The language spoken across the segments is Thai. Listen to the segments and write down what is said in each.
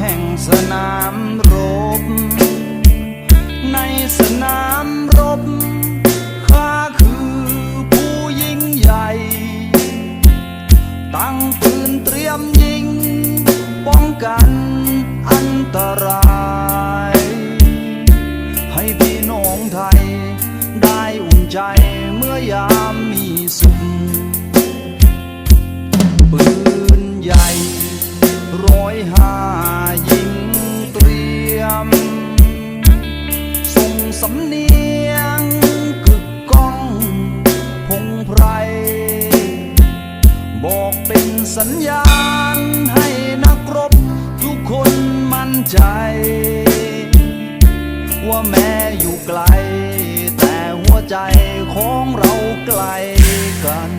แห่งสนามรบ ในสนามรบข้าคือผู้ยิ่งใหญ่ ตั้งปืนเตรียมยิง ป้องกันอันตราย ให้พี่น้องไทยได้อุ่นใจเมื่อยามมีสุข ร้อยห้ายิงเตรียม ส่งสำเนียงกึกก้องพงไพร บอกเป็นสัญญาณให้นักรบทุกคนมั่นใจ ว่าแม้อยู่ไกล แต่หัวใจของเราไกลกัน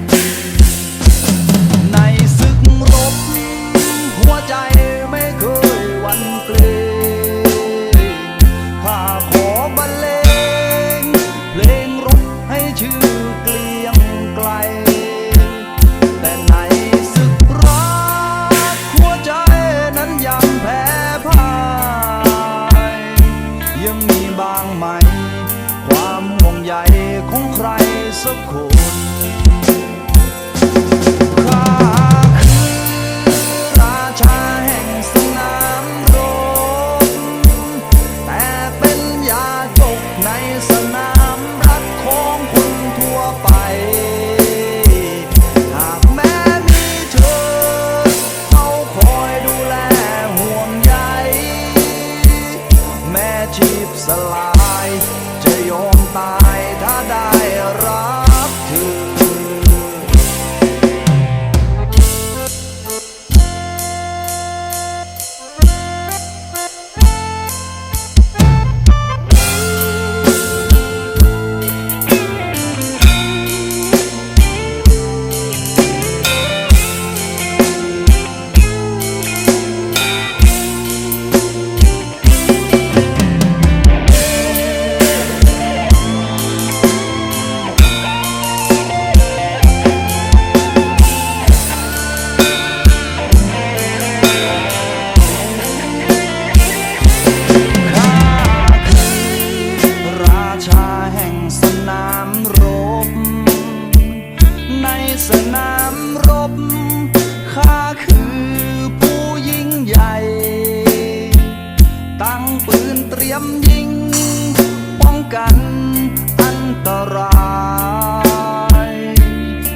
ชื่อเกลียงไกล แต่ในศึกรักหัวใจนั้นยังแพ้พ่าย ยังมีบางไหม ความห่วงใยของใครสักคน ชี บข้าคือผู้ยิ่งใหญ่ ตั้งปืนเตรียมยิง ป้องกันอันตราย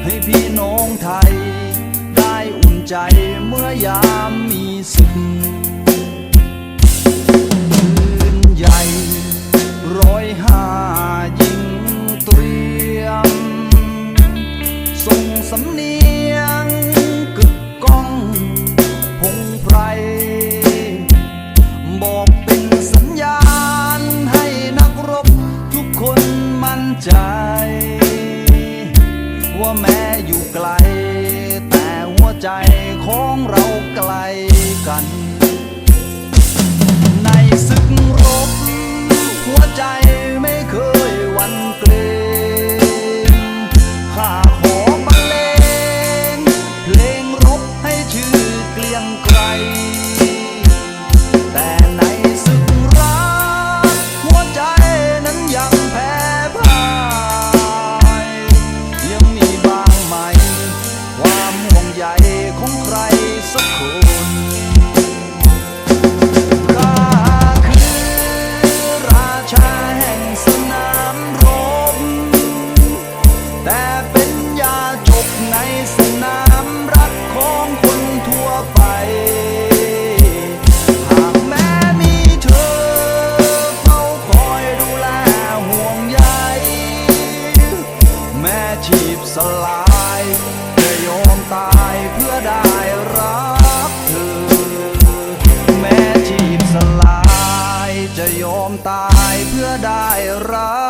ให้พี่น้องไทย ได้อุ่นใจเมื่อยามมีศึกปืนใหญ่ร้อยห้ายิงเตรียม ส่งสำเนียง ไร บอกเป็นสัญญาณให้นักรบทุกคนมั่นใจ ว่าแม้อยู่ไกล แต่หัวใจของเราไกลกัน ในศึกรบ หัวใจไม่เคยหวันเกรง ข อมตายเพื่อได้รัก